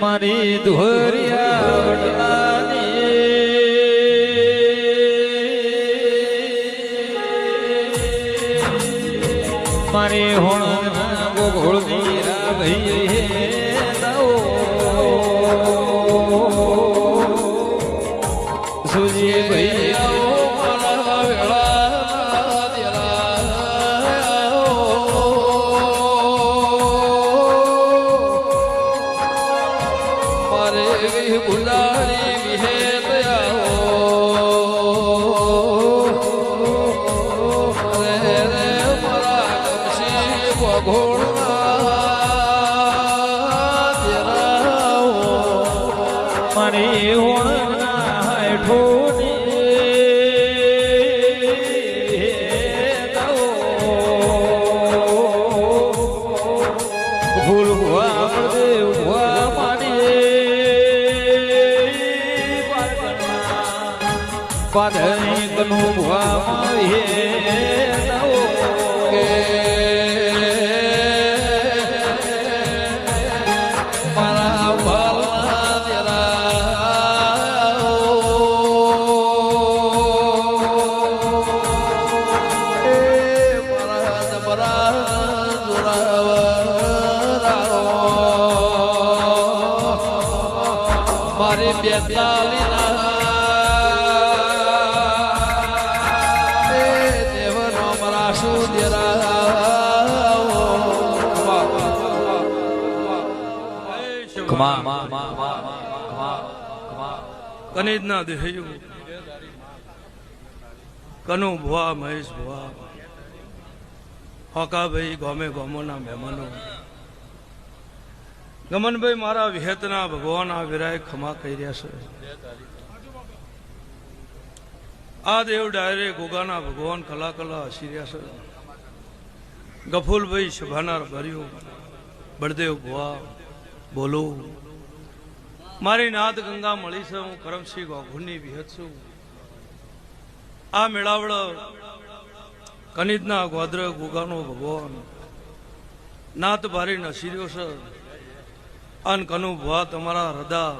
મારી ધોરિયા વડલાની. મારી હોણ ગોગોળ ભૈયા મારે ગુલારી વિહે દયાઓ રે રે મારા કમશી વઘોળના દેરાઓ મારી હોણના હેઠોની પાધરી કનુ ભુવા બાલા મારી બેતાલી કનિજના દેહયું કનુ ભુવા, મહેશ ભુવા. હોકાભાઈ ગોમે ગોમોના મહેમાનો. ગમનભાઈ મારા વિહેતના ભગવાન આ વિરાય ખમા કહી રહ્યા છે. આ દેવ ડાયરે ગોગાના ભગવાન કલા કલા હસી રહ્યા છે. ગફુલભાઈ શભાનાર ભર્યું. બળદેવ ભુવા. બોલો. મારી નાદ ગંગા મળી છે, હું કરમસિંહ ગોઘુની વિહત છું. આ મેળાવડ કનિજના ગોદ્ર ગુગાનો ભગવાન. નાત ભારે નસીર્યો છે. અન કનુ ભવા તમારા હૃદા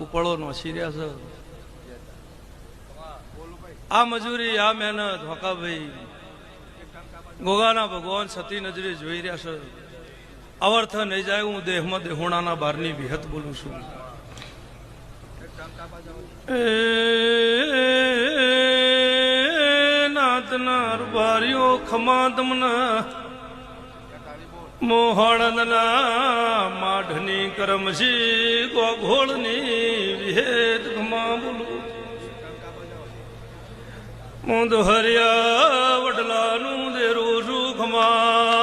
ઉપળો નસીર્યા છે. આ મજૂરી, આ મહેનત, હોકાભાઈ. ગોગાના ભગવાન સતી નજરે જોઈ રહ્યા છે. અવર્થ નહીં જાય, હું દેહમાં દેહોણાના બારની વિહત બોલું છું. નાતના રૂપારીઓ ખમા મોહણના માઢની કરમશી ગોઘોળની વિહેત ખમા બોલું. મોંદ હરિયા વડલાનું દેરું છું ખમા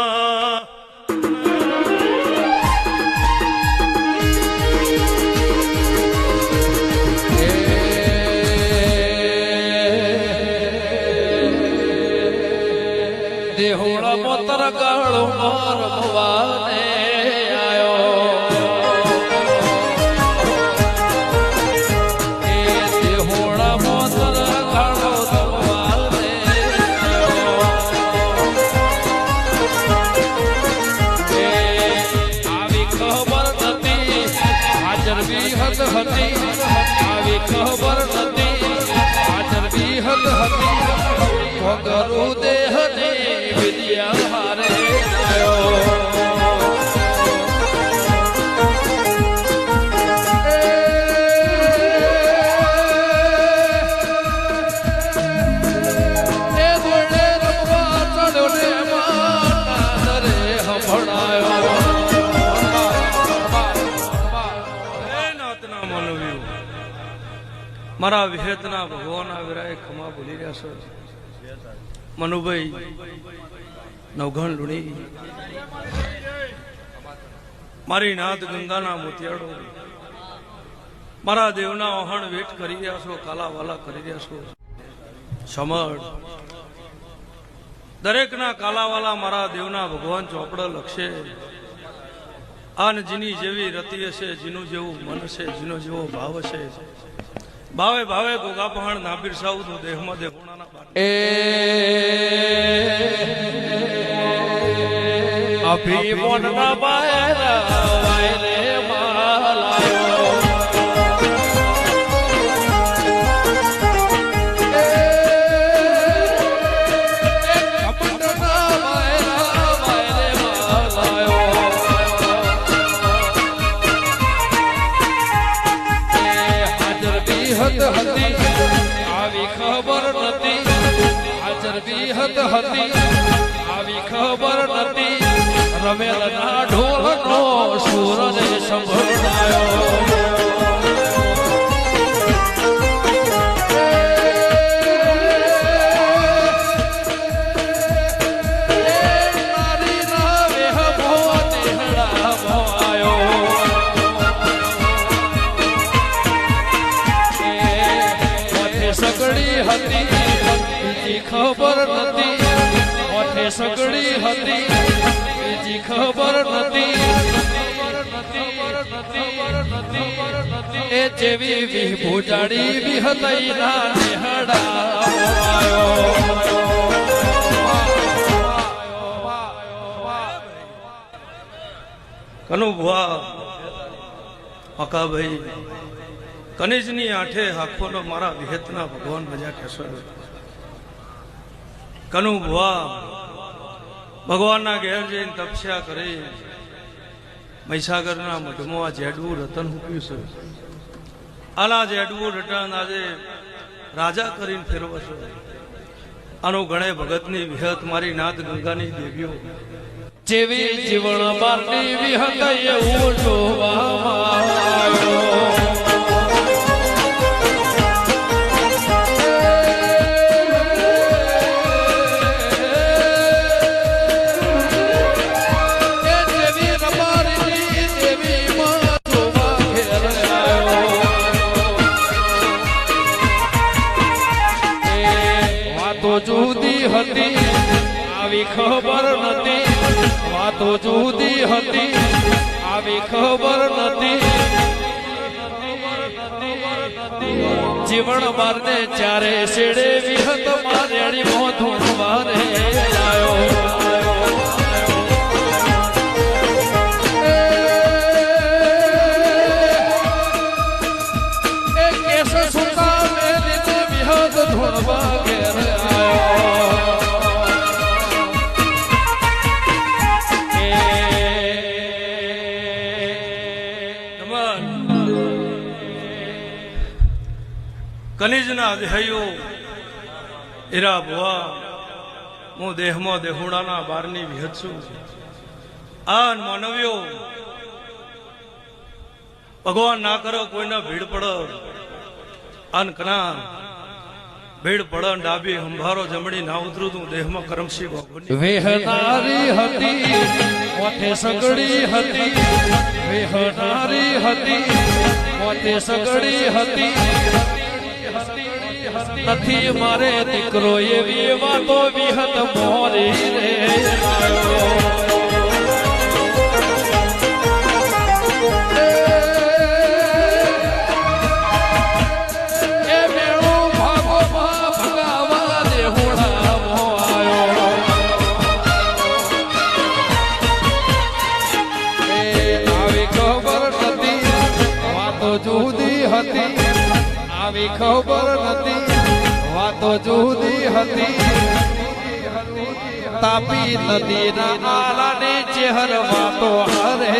હે નાતના માનવીઓ મારા વિહેતના ભગવાન આવી વિરાય ખમા ભૂલી રહ્યા છે? મનુભાઈ, નવઘણ લુણી. મારી નાદ ગંગાના મોતિયાળો. મારા દેવના અહણ વેઠ કરી રહ્યા છો, કાલાવાલા કરી રહ્યા છો. સમળ. દરેકના કાલાવાલા મારા દેવના ભગવાન ચોપડ લખશે. આન જીની જેવી રતિ હશે, જીનું જેવું મન હશે, જીનો જેવો ભાવ હશે. ભાવે ભાવે ગોગા પહાણ નાબીર તો દેહમાં દેહોણાના એ અભિમન ના બાયરા હત આવી ખબર નથી સંભળાયો નારી ના ભવાયો ઓઠે હતી ખબર નથી સગડી હતી, બીજી ખબર નથી એ જેવી વિભૂજાડી વિહતઈ ના નેહડા કનિજની આઠે હાખોનો મારા વિહેતના ભગવાન મજા કહેશો કનુ ભુવા ભગવાનના ઘેર જઈને તપસ્યા કરી. મહીસાગરના મઢમાં આ જેડવું રતન મૂક્યું છે. આલા જેડવું રતન આજે રાજા કરીને ફેરવો છો. આનો ગણે ભગતની વિહત મારી નાદ ગંગાની દેવીઓ. જેવી જીવન બારની વિહત એવું જોવામાં આવ્યો. વાતો જુદી હતી. આવી ખબર નથી. જીવન મારને ચારે શેડે વિહત મારેડી મોધું મારે આવ્યો એ કનિજના દેહયો એરા ભુવા, હું દેહમાં દેહુડાના બારની વિહત છું. આ માનવ્યો, ભગવાન ના કરો કોઈના ભીડ પડ. અન કના, ભીડ પડે ડાબી હંભારો જમણી ના ઉતરું તું દેહમાં કરમશી ભગવાન. વેહનારી હતી મોથે સગડી હતી. વેહનારી હતી મોથે સગડી હતી. નથી મારે દીકરો એવી વાતો વિહત મોરી રે આવ્યો. ખબર નથી વાતો જુદી હતી. તાપી નદીના નાલાની ચહેર વાતો હરે.